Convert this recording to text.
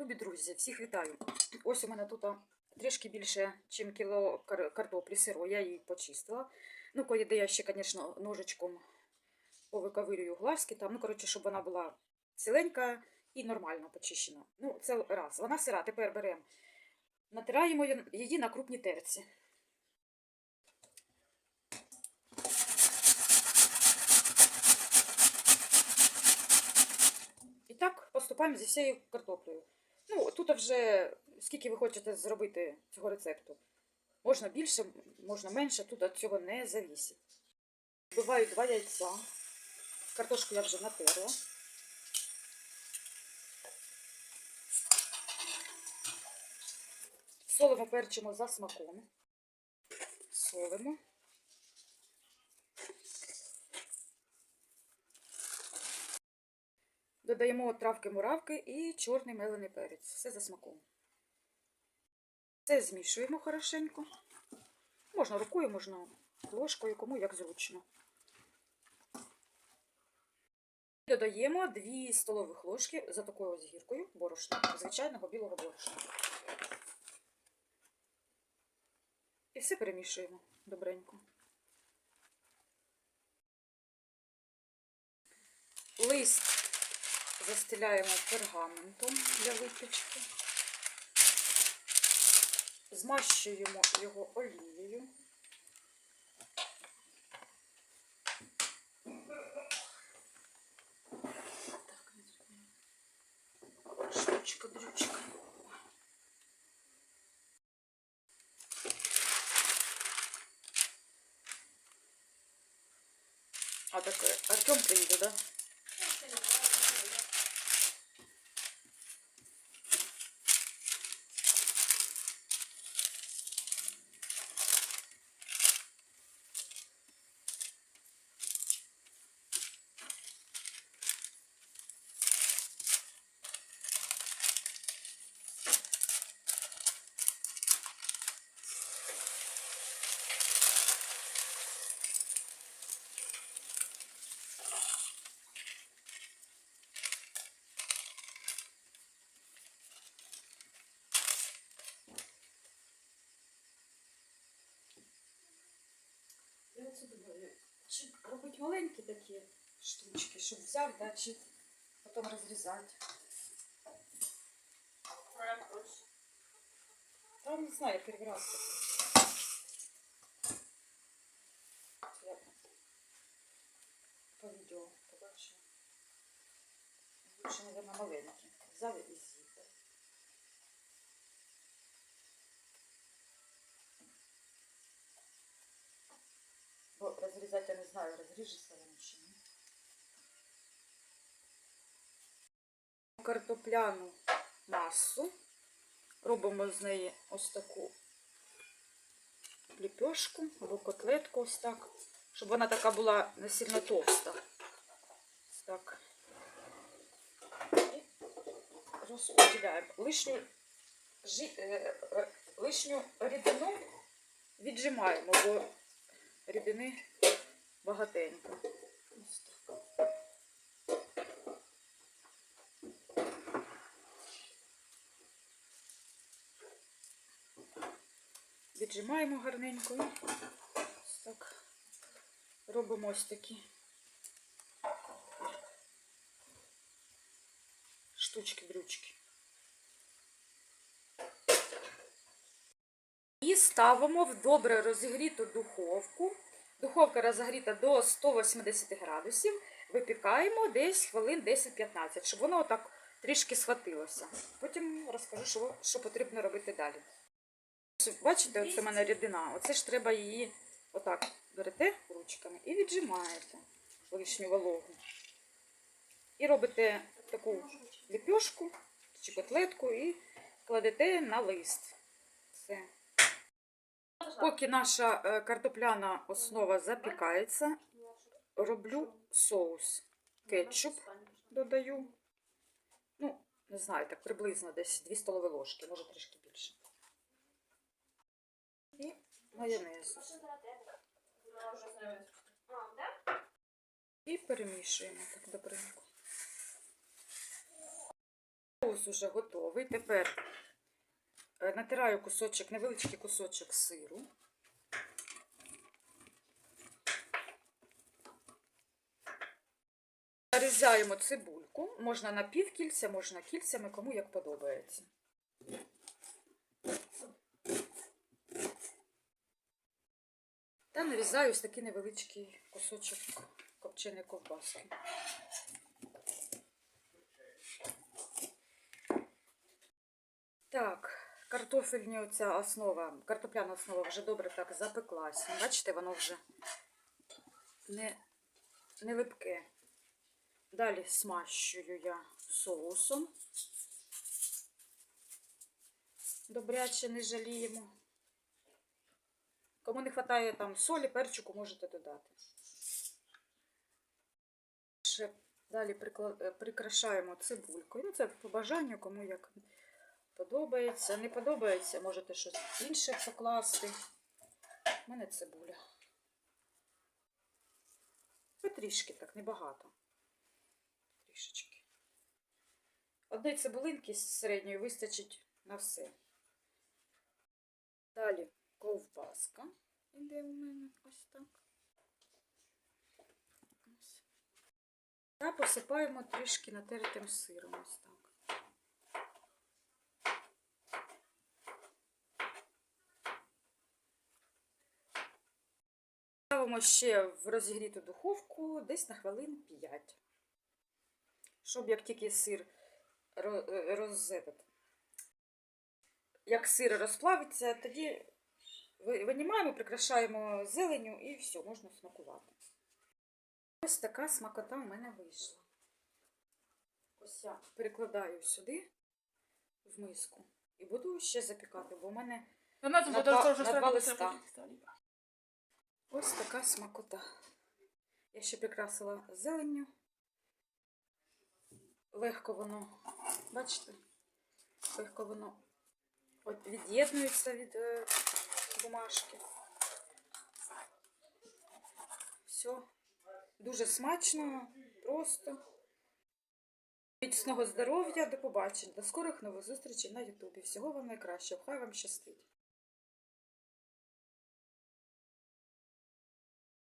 Любі друзі, всіх вітаю. Ось у мене тут трішки більше, ніж кіло картоплі сиро, я її почистила. Ну, коли я ще, звісно, ножичком повиковирюю глазки там, ну, коротше, щоб вона була ціленька і нормально почищена. Ну, це раз. Вона сира, тепер беремо. Натираємо її на крупній терці. І так поступаємо зі всією картоплею. Ну, тут вже скільки ви хочете зробити цього рецепту. Можна більше, можна менше, тут від цього не завісить. Вбиваю два яйця. Картошку я вже натерла. Солимо, перчимо за смаком. Солимо. Додаємо травки-муравки і чорний мелений перець. Все за смаком. Це змішуємо хорошенько. Можна рукою, можна ложкою, кому як зручно. Додаємо 2 столових ложки за такою ось гіркою борошна, звичайного білого борошна. І все перемішуємо добренько. Лист застеляємо пергаментом для випічки. Змащуємо його олією. Так, штучка, дрючка. А так Артем приїде, да? Думаю, чи робити маленькі такі штучки, щоб взяв, да, чи потім розрізати. Та не знаю, таке. Я по відео побачила. Лучше, мабуть, маленькі. Взяли і Я не знаю, розріжеться воно чи. Картопляну масу. Робимо з неї ось таку ліпешку або котлетку ось так, щоб вона така була не сильно товста. Так. І розподіляємо. Лишню, жи, е, е, лишню рідину віджимаємо, бо рідини багатенько. Ось так. Віджимаємо гарненько і ось так робимо ось такі штучки-дрючки. І ставимо в добре розігріту духовку. Духовка розігріта до 180 градусів. Випікаємо десь хвилин 10-15, щоб воно отак трішки схватилося. Потім розкажу, що, що потрібно робити далі. Бачите, оце в мене рідина. Оце ж треба її отак берете ручками і віджимаєте лишню вологу. І робите таку ліпешку чи котлетку і кладете на лист. Все. Поки наша е, картопляна основа запікається, роблю соус. Кетчуп додаю. Ну, не знаю, так приблизно десь 2 столові ложки, може трішки більше. І майонез. І перемішуємо так добренько. Соус уже готовий. Тепер натираю кусочок, невеличкий кусочок сиру. Нарізаємо цибульку. Можна на півкільця, можна кільцями, кому як подобається. Та нарізаю ось такий невеличкий кусочок копченої ковбаски. Так, картофельні оця основа, картопляна основа вже добре так запеклась. Бачите, воно вже не, не липке. Далі смащую я соусом. Добряче не жаліємо. Кому не вистачає там солі, перчику можете додати. Ще далі е, прикрашаємо цибулькою. Ну, це по бажанню, кому як подобається. Не подобається, можете щось інше покласти. У мене цибуля. Трішки так, небагато. Трішечки. Одної цибулинки з середньої вистачить на все. Далі ковбаска. Іде у мене ось так. Та посипаємо трішки натертим сиром ось так. Ставимо ще в розігріту духовку десь на хвилин 5. Щоб як тільки сир роз, як сир розплавиться, тоді винімаємо, прикрашаємо зеленю і все, можна смакувати. Ось така смакота в мене вийшла. Ось я перекладаю сюди в миску і буду ще запікати, бо в мене На два- теж на два на листа. Ось така смакота. Я ще прикрасила зеленню. Легко воно, бачите, легко воно від'єднується від е, бумажки. Все. Дуже смачно, просто. Міцного здоров'я, до побачення, до скорих нових зустрічей на Ютубі. Всього вам найкращого. Хай вам щастить.